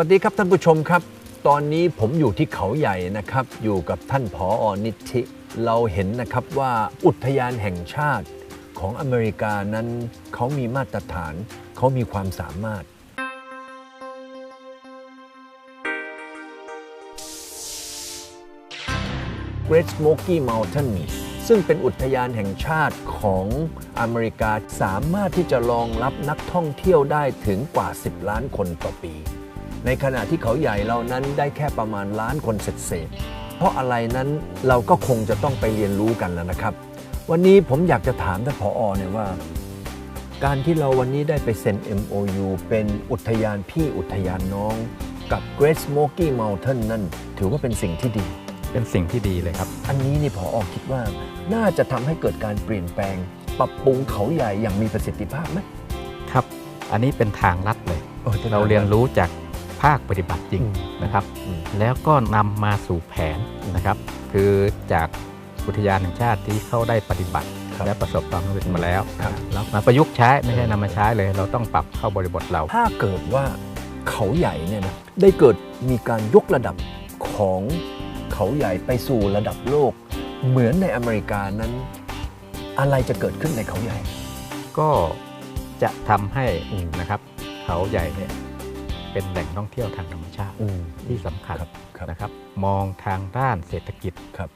วัสดีครับท่านผู้ชมครับ ตอนนี้ผมอยู่ที่เขาใหญ่นะครับ อยู่กับท่านผออนิธิ เราเห็นนะครับว่าอุทยานแห่งชาติของอเมริกานั้นเขามีมาตรฐาน เขามีความสามารถ Great Smoky Mountain ซึ่งเป็นอุทยานแห่งชาติของอเมริกาสามารถที่จะรองรับนักท่องเที่ยวได้ถึงกว่า 10 ล้านคนต่อปี ในขณะที่เขาใหญ่เรานั้นได้แค่ประมาณล้านคนเศษๆเพราะอะไรนั้นเราก็คงจะต้องไปเรียนรู้กันแล้วนะครับ วันนี้ผมอยากจะถามท่านผออเนี่ยว่า การที่เราวันนี้ได้ไปเซ็น MOU เป็นอุทยานพี่อุทยานน้อง กับ Great Smoky Mountain นั่นถือว่าเป็นสิ่งที่ดี เป็นสิ่งที่ดีเลยครับ อันนี้นี่พออคิดว่าน่าจะทำให้เกิดการเปลี่ยนแปลง ปรับปรุงเขาใหญ่อย่างมีประสิทธิภาพไหมครับ อันนี้เป็นทางลัดเลยโอ้จะเราเรียนรู้จาก ภาคปฏิบัติจริงอืมนะครับอืมแล้วก็นำมาสู่แผนนะครับ คือจากอุทยานแห่งชาติที่เขาได้ปฏิบัติครับและประสบความสำเร็จมาแล้วครับแล้วมาประยุกต์ใช้ไม่ใช่นำมาใช้เลย เราต้องปรับเข้าบริบทเรา ถ้าเกิดว่าเขาใหญ่เนี่ยนะได้เกิดมีการยกระดับของเขาใหญ่ไปสู่ระดับโลก เหมือนในอเมริกานั้น อะไรจะเกิดขึ้นในเขาใหญ่ ก็จะทำให้อืมนะครับเขาใหญ่เนี่ย เป็นแหล่งท่องเที่ยวทางธรรมชาติอืมที่สำคัญครับครับนะครับ มองทางด้านเศรษฐกิจครับ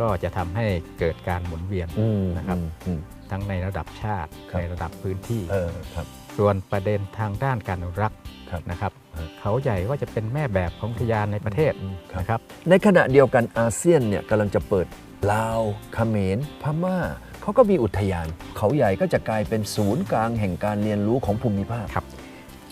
ก็จะทำให้เกิดการหมุนเวียนอืมนะครับอืมทั้งในระดับชาติครับในระดับพื้นที่เออครับส่วนประเด็นทางด้านการอนุรักษ์ครับนะครับครับเขาใหญ่ก็จะเป็นแม่แบบของอุทยานในประเทศอืมครับนะครับ ในขณะเดียวกันอาเซียนเนี่ยกำลังจะเปิดลาวเขมรพม่าเขาก็มีอุทยาน เขาใหญ่ก็จะกลายเป็นศูนย์กลางแห่งการเรียนรู้ของภูมิภาคครับ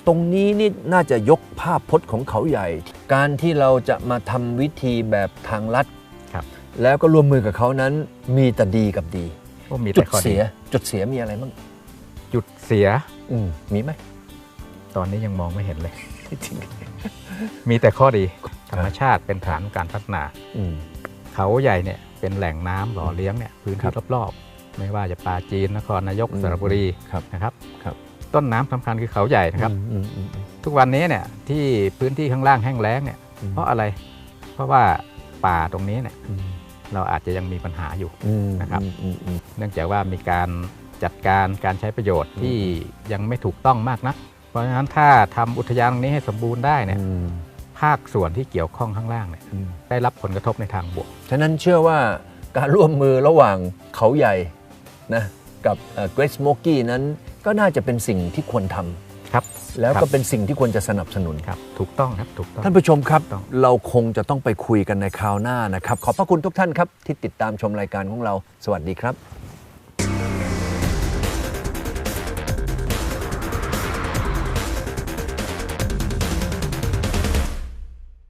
ตรงนี้นี่น่าจะยกภาพพจน์ของเขาใหญ่ การที่เราจะมาทำวิธีแบบทางลัดครับแล้วก็ร่วมมือกับเขานั้นมีแต่ดีกับดีก็มีจุแต่ดข้อดีเสียจุดเสียมีอะไรบ้างจุดเสียอืมมีไหมตอนนี้ยังมองไม่เห็นเลย มีแต่ข้อดี ธรรมชาติเป็นฐานการพัฒนาอืมเขาใหญ่เนี่ยเป็นแหล่งน้ำหล่อเลี้ยงเนี่ยพื้นครัที่บรอบๆ ไม่ว่าจะปราจีนนครนายกอืมสระบุรีครับนะครับครับ ต้นน้ำสำคัญคือเขาใหญ่นะครับอืมอืมอืมทุกวันนี้เนี่ยที่พื้นที่ข้างล่างแห้งแล้งเนี่ยอืมเพราะอะไร เพราะว่าป่าตรงนี้เนี่ยอืมเราอาจจะยังมีปัญหาอยู่อืมนะครับอืมอืมเนื่องจากว่ามีการจัดการการใช้ประโยชน์ที่ยังไม่ถูกต้องมากนัก เพราะฉะนั้นถ้าทำอุทยานตรงนี้ให้สมบูรณ์ได้เนี่ยอืมภาคส่วนที่เกี่ยวข้องข้างล่างเนี่ยอืมได้รับผลกระทบในทางบวก ฉะนั้นเชื่อว่าการร่วมมือระหว่างเขาใหญ่นะกับเกร t สโมกี้นั้น ก็น่าจะเป็นสิ่งที่ควรทำครับ แล้วครัก็บเป็นสิ่งที่ควรจะสนับสนุนครับ ถูกต้องครับถูกต้องท่านผู้ชมครับต้องเราคงจะต้องไปคุยกันในคราวหน้านะครับ ขอบพระคุณทุกท่านครับ ที่ติดตามชมรายการของเรา สวัสดีครับ